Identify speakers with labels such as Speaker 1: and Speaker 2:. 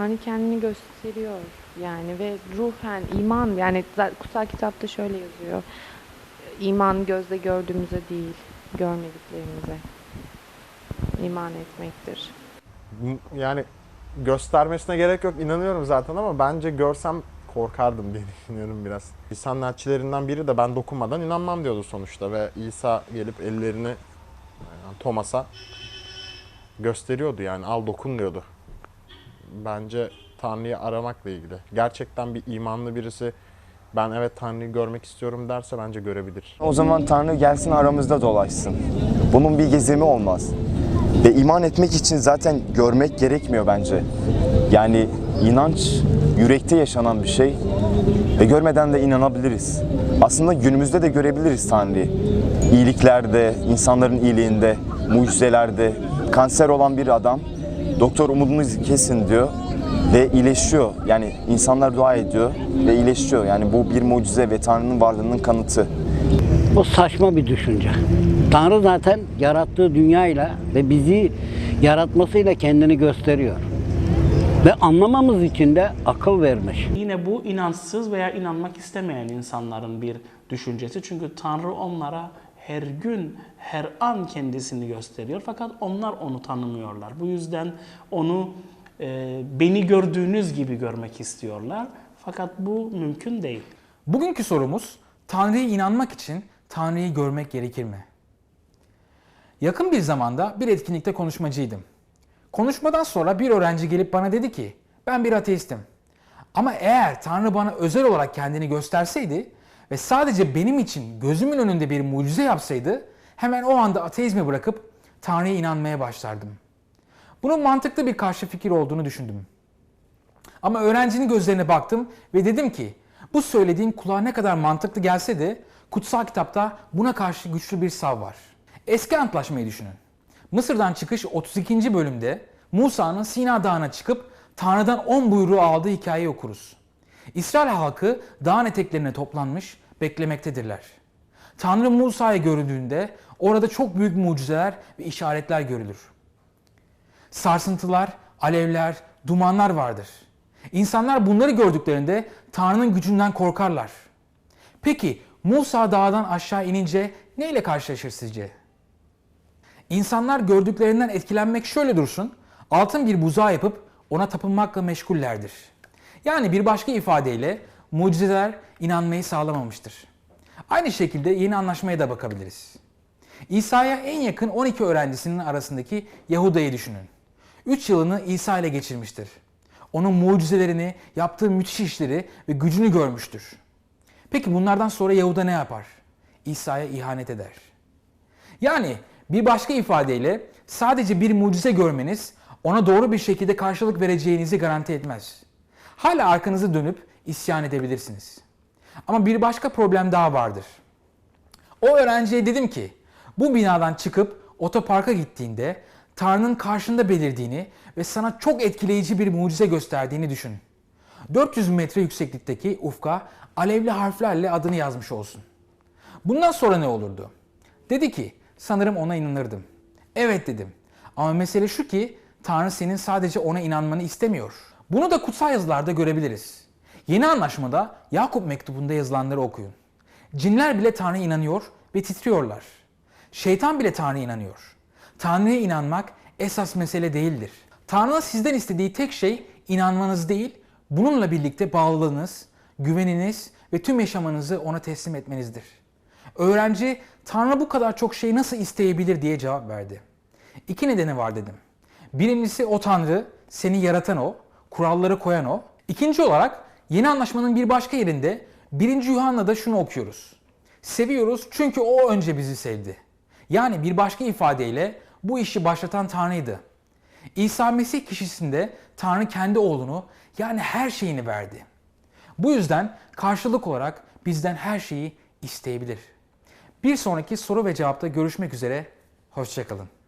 Speaker 1: Tanrı kendini gösteriyor yani ve ruhen iman yani kutsal kitapta şöyle yazıyor. İman gözle gördüğümüze değil, görmediklerimize iman etmektir.
Speaker 2: Yani göstermesine gerek yok inanıyorum zaten ama bence görsem korkardım diye düşünüyorum biraz. İsa'nın elçilerinden biri de ben dokunmadan inanmam diyordu sonuçta ve İsa gelip ellerini yani Thomas'a gösteriyordu yani al dokun diyordu. Bence Tanrı'yı aramakla ilgili. Gerçekten bir imanlı birisi ben evet Tanrı'yı görmek istiyorum derse bence görebilir.
Speaker 3: O zaman Tanrı gelsin aramızda dolaşsın. Bunun bir gizemi olmaz. Ve iman etmek için zaten görmek gerekmiyor bence. Yani inanç yürekte yaşanan bir şey ve görmeden de inanabiliriz. Aslında günümüzde de görebiliriz Tanrı'yı. İyiliklerde, insanların iyiliğinde, mucizelerde. Kanser olan bir adam doktor umudunuzu kesin diyor ve iyileşiyor. Yani insanlar dua ediyor ve iyileşiyor. Yani bu bir mucize ve Tanrı'nın varlığının kanıtı.
Speaker 4: O saçma bir düşünce. Tanrı zaten yarattığı dünyayla ve bizi yaratmasıyla kendini gösteriyor. Ve anlamamız için de akıl vermiş.
Speaker 5: Yine bu inançsız veya inanmak istemeyen insanların bir düşüncesi. Çünkü Tanrı onlara her gün, her an kendisini gösteriyor. Fakat onlar onu tanımıyorlar. Bu yüzden onu e, beni gördüğünüz gibi görmek istiyorlar. Fakat bu mümkün değil.
Speaker 6: Bugünkü sorumuz Tanrı'ya inanmak için Tanrı'yı görmek gerekir mi? Yakın bir zamanda bir etkinlikte konuşmacıydım. Konuşmadan sonra bir öğrenci gelip bana dedi ki ben bir ateistim. Ama eğer Tanrı bana özel olarak kendini gösterseydi ve sadece benim için gözümün önünde bir mucize yapsaydı hemen o anda ateizmi bırakıp Tanrı'ya inanmaya başlardım. Bunun mantıklı bir karşı fikir olduğunu düşündüm. Ama öğrencinin gözlerine baktım ve dedim ki bu söylediğin kulağa ne kadar mantıklı gelse de kutsal kitapta buna karşı güçlü bir sav var. Eski antlaşmayı düşünün. Mısır'dan çıkış 32. bölümde Musa'nın Sina Dağı'na çıkıp Tanrı'dan 10 buyruğu aldığı hikayeyi okuruz. İsrail halkı dağın eteklerine toplanmış beklemektedirler. Tanrı Musa'ya göründüğünde orada çok büyük mucizeler ve işaretler görülür. Sarsıntılar, alevler, dumanlar vardır. İnsanlar bunları gördüklerinde Tanrı'nın gücünden korkarlar. Peki Musa dağdan aşağı inince neyle karşılaşır sizce? İnsanlar gördüklerinden etkilenmek şöyle dursun, altın bir buzağı yapıp ona tapınmakla meşgullerdir. Yani bir başka ifadeyle mucizeler inanmayı sağlamamıştır. Aynı şekilde yeni anlaşmaya da bakabiliriz. İsa'ya en yakın 12 öğrencisinin arasındaki Yahuda'yı düşünün. 3 yılını İsa ile geçirmiştir. Onun mucizelerini, yaptığı müthiş işleri ve gücünü görmüştür. Peki bunlardan sonra Yahuda ne yapar? İsa'ya ihanet eder. Yani bir başka ifadeyle sadece bir mucize görmeniz ona doğru bir şekilde karşılık vereceğinizi garanti etmez. Hala arkanızı dönüp isyan edebilirsiniz. Ama bir başka problem daha vardır. O öğrenciye dedim ki bu binadan çıkıp otoparka gittiğinde Tanrı'nın karşında belirdiğini ve sana çok etkileyici bir mucize gösterdiğini düşün. 400 metre yükseklikteki ufka alevli harflerle adını yazmış olsun. Bundan sonra ne olurdu? Dedi ki sanırım ona inanırdım. Evet dedim. Ama mesele şu ki Tanrı senin sadece ona inanmanı istemiyor. Bunu da kutsal yazılarda görebiliriz. Yeni anlaşmada Yakup mektubunda yazılanları okuyun. Cinler bile Tanrı'ya inanıyor ve titriyorlar. Şeytan bile Tanrı'ya inanıyor. Tanrı'ya inanmak esas mesele değildir. Tanrı'nın sizden istediği tek şey inanmanız değil, bununla birlikte bağlılığınız, güveniniz ve tüm yaşamınızı ona teslim etmenizdir. Öğrenci, Tanrı bu kadar çok şeyi nasıl isteyebilir diye cevap verdi. İki nedeni var dedim. Birincisi o Tanrı, seni yaratan o, kuralları koyan o. İkinci olarak yeni anlaşmanın bir başka yerinde 1. Yuhanna'da şunu okuyoruz. Seviyoruz çünkü o önce bizi sevdi. Yani bir başka ifadeyle bu işi başlatan Tanrı'ydı. İsa Mesih kişisinde Tanrı kendi oğlunu yani her şeyini verdi. Bu yüzden karşılık olarak bizden her şeyi isteyebilir. Bir sonraki soru ve cevapta görüşmek üzere. Hoşçakalın.